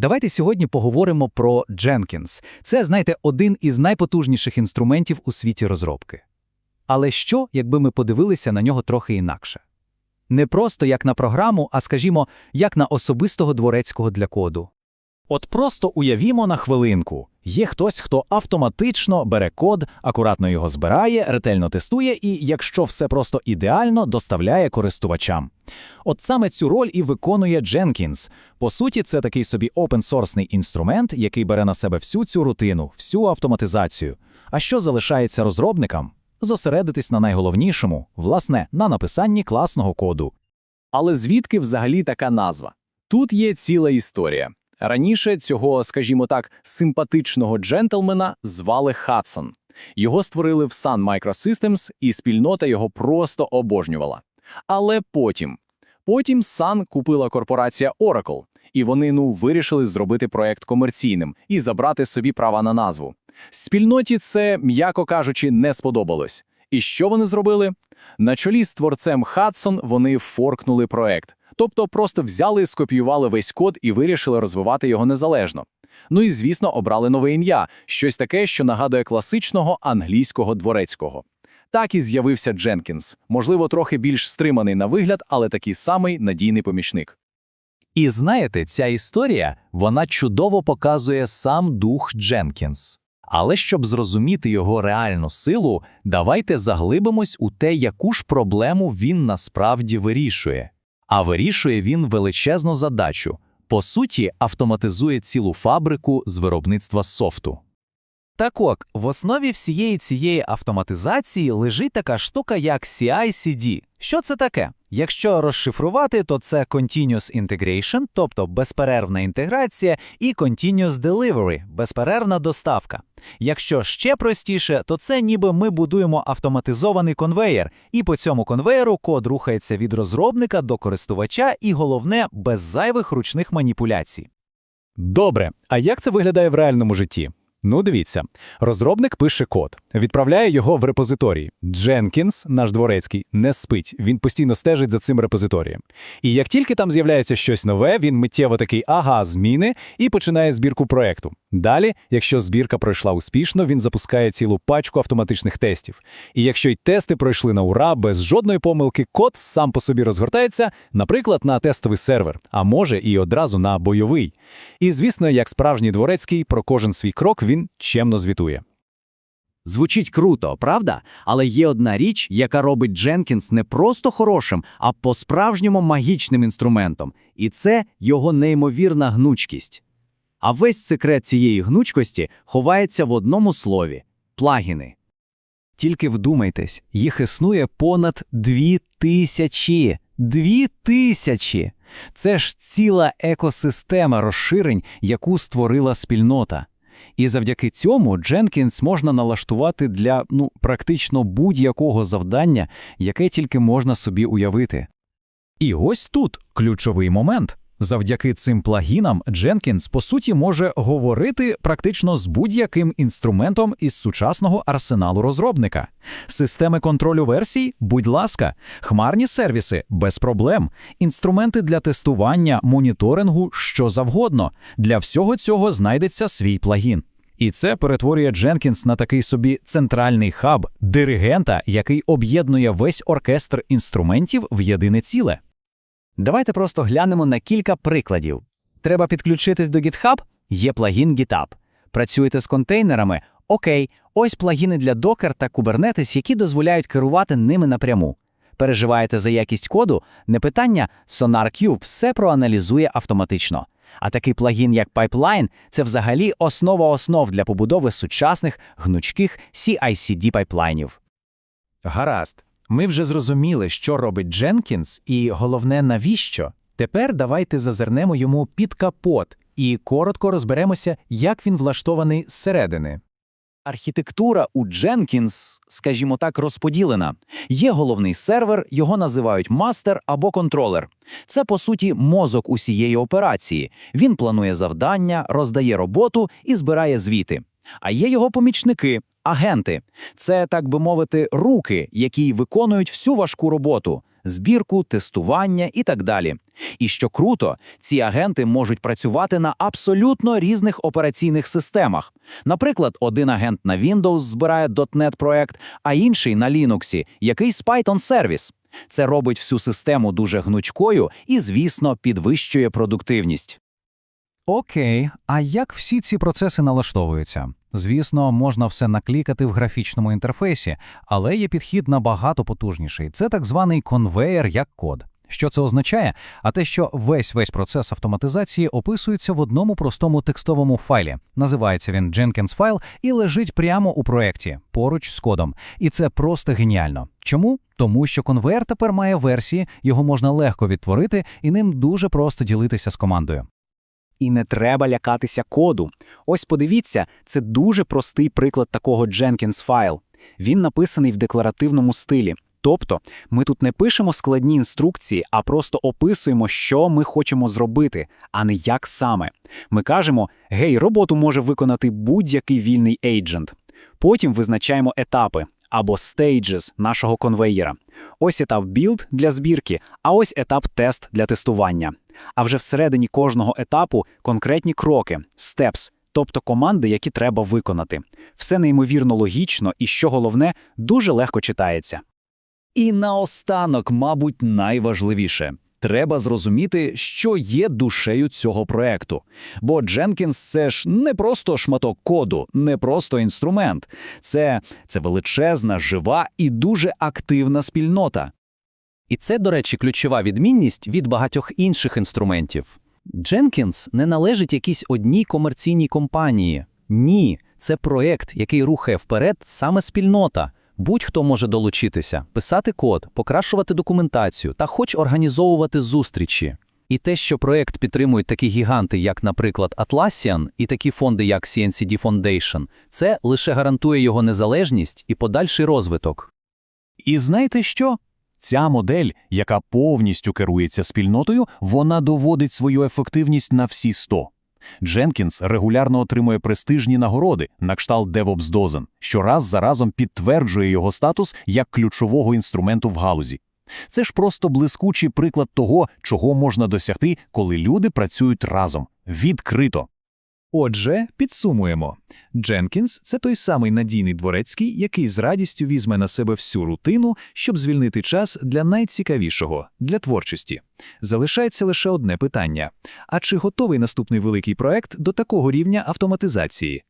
Давайте сьогодні поговоримо про Jenkins. Це, знаєте, один із найпотужніших інструментів у світі розробки. Але що, якби ми подивилися на нього трохи інакше? Не просто як на програму, а скажімо, як на особистого дворецького для коду. От просто уявімо на хвилинку. Є хтось, хто автоматично бере код, акуратно його збирає, ретельно тестує і, якщо все просто ідеально, доставляє користувачам. От саме цю роль і виконує Jenkins. По суті, це такий собі open-source інструмент, який бере на себе всю цю рутину, всю автоматизацію. А що залишається розробникам? Зосередитись на найголовнішому, власне, на написанні класного коду. Але звідки взагалі така назва? Тут є ціла історія. Раніше цього, скажімо так, симпатичного джентльмена звали Хадсон. Його створили в Sun Microsystems, і спільнота його просто обожнювала. Але потім, потім Sun купила корпорація Oracle, і вони ну вирішили зробити проект комерційним і забрати собі права на назву. Спільноті це, м'яко кажучи, не сподобалось. І що вони зробили? На чолі з творцем Хадсон вони форкнули проект. Тобто просто взяли, скопіювали весь код і вирішили розвивати його незалежно. Ну і, звісно, обрали нове ім'я, щось таке, що нагадує класичного англійського дворецького. Так і з'явився Дженкінс, можливо, трохи більш стриманий на вигляд, але такий самий надійний помічник. І знаєте, ця історія вона чудово показує сам дух Дженкінс. Але щоб зрозуміти його реальну силу, давайте заглибимось у те, яку ж проблему він насправді вирішує. А вирішує він величезну задачу по суті, автоматизує цілу фабрику з виробництва софту. Так от, в основі всієї цієї автоматизації лежить така штука, як CI-CD. Що це таке? Якщо розшифрувати, то це Continuous Integration, тобто безперервна інтеграція, і Continuous Delivery безперервна доставка. Якщо ще простіше, то це ніби ми будуємо автоматизований конвеєр, і по цьому конвеєру код рухається від розробника до користувача, і головне, без зайвих ручних маніпуляцій. Добре, а як це виглядає в реальному житті? Ну, дивіться, розробник пише код, відправляє його в репозиторій. Дженкінс, наш дворецький, не спить, він постійно стежить за цим репозиторієм. І як тільки там з'являється щось нове, він миттєво такий ага, зміни і починає збірку проекту. Далі, якщо збірка пройшла успішно, він запускає цілу пачку автоматичних тестів. І якщо й тести пройшли на ура, без жодної помилки, код сам по собі розгортається, наприклад, на тестовий сервер, а може і одразу на бойовий. І звісно, як справжній дворецький, про кожен свій крок він чемно звітує. Звучить круто, правда? Але є одна річ, яка робить Дженкінс не просто хорошим, а по-справжньому магічним інструментом, і це його неймовірна гнучкість. А весь секрет цієї гнучкості ховається в одному слові плагіни. Тільки вдумайтесь, їх існує понад дві тисячі. Дві тисячі! Це ж ціла екосистема розширень, яку створила спільнота. І завдяки цьому Jenkins можна налаштувати для ну, практично будь-якого завдання, яке тільки можна собі уявити. І ось тут ключовий момент. Завдяки цим плагінам Jenkins, по суті, може говорити практично з будь-яким інструментом із сучасного арсеналу розробника. Системи контролю версій, будь ласка, хмарні сервіси без проблем, інструменти для тестування, моніторингу, що завгодно. Для всього цього знайдеться свій плагін. І це перетворює Jenkins на такий собі центральний хаб, диригента, який об'єднує весь оркестр інструментів в єдине ціле. Давайте просто глянемо на кілька прикладів. Треба підключитись до GitHub? Є плагін GitHub. Працюєте з контейнерами? Окей, ось плагіни для Docker та Kubernetes, які дозволяють керувати ними напряму. Переживаєте за якість коду? Не питання, SonarQube все проаналізує автоматично. А такий плагін, як Pipeline, це взагалі основа основ для побудови сучасних гнучких CI-CD пайплайнів. Гаразд. Ми вже зрозуміли, що робить Jenkins, і головне, навіщо. Тепер давайте зазирнемо йому під капот і коротко розберемося, як він влаштований зсередини. Архітектура у Jenkins, скажімо так, розподілена. Є головний сервер, його називають мастер або контролер. Це, по суті, мозок усієї операції. Він планує завдання, роздає роботу і збирає звіти. А є його помічники, агенти. Це, так би мовити, руки, які виконують всю важку роботу. збірку, тестування і так далі. І що круто, ці агенти можуть працювати на абсолютно різних операційних системах. Наприклад, один агент на Windows збирає .NET проект, а інший на Linux, якийсь Python сервіс. Це робить всю систему дуже гнучкою і, звісно, підвищує продуктивність. Окей, а як всі ці процеси налаштовуються? Звісно, можна все наклікати в графічному інтерфейсі, але є підхід набагато потужніший. Це так званий конвеєр як код. Що це означає? А те, що весь весь процес автоматизації описується в одному простому текстовому файлі. Називається він Jenkins файл і лежить прямо у проєкті, поруч з кодом. І це просто геніально. Чому? Тому що конвейер тепер має версії, його можна легко відтворити, і ним дуже просто ділитися з командою. І не треба лякатися коду. Ось подивіться, це дуже простий приклад такого Jenkins файл. Він написаний в декларативному стилі. Тобто, ми тут не пишемо складні інструкції, а просто описуємо, що ми хочемо зробити, а не як саме. Ми кажемо: гей, роботу може виконати будь-який вільний ейджент. Потім визначаємо етапи або stages нашого конвеєра. Ось етап build для збірки, а ось етап тест для тестування. А вже всередині кожного етапу конкретні кроки, steps, тобто команди, які треба виконати. Все неймовірно логічно і, що головне, дуже легко читається. І наостанок, мабуть, найважливіше. Треба зрозуміти, що є душею цього проекту. Бо Jenkins – це ж не просто шматок коду, не просто інструмент. Це, це величезна, жива і дуже активна спільнота. І це, до речі, ключова відмінність від багатьох інших інструментів. Jenkins не належить якійсь одній комерційній компанії. Ні, це проєкт, який рухає вперед саме спільнота. Будь-хто може долучитися, писати код, покращувати документацію та хоч організовувати зустрічі. І те, що проєкт підтримують такі гіганти, як, наприклад, Atlassian, і такі фонди, як CNCD Foundation, це лише гарантує його незалежність і подальший розвиток. І знаєте що? Ця модель, яка повністю керується спільнотою, вона доводить свою ефективність на всі 100. Jenkins регулярно отримує престижні нагороди на кшталт DevOps Dozen, що раз за разом підтверджує його статус як ключового інструменту в галузі. Це ж просто блискучий приклад того, чого можна досягти, коли люди працюють разом, відкрито. Отже, підсумуємо. Дженкінс – це той самий надійний дворецький, який з радістю візьме на себе всю рутину, щоб звільнити час для найцікавішого – для творчості. Залишається лише одне питання. А чи готовий наступний великий проект до такого рівня автоматизації?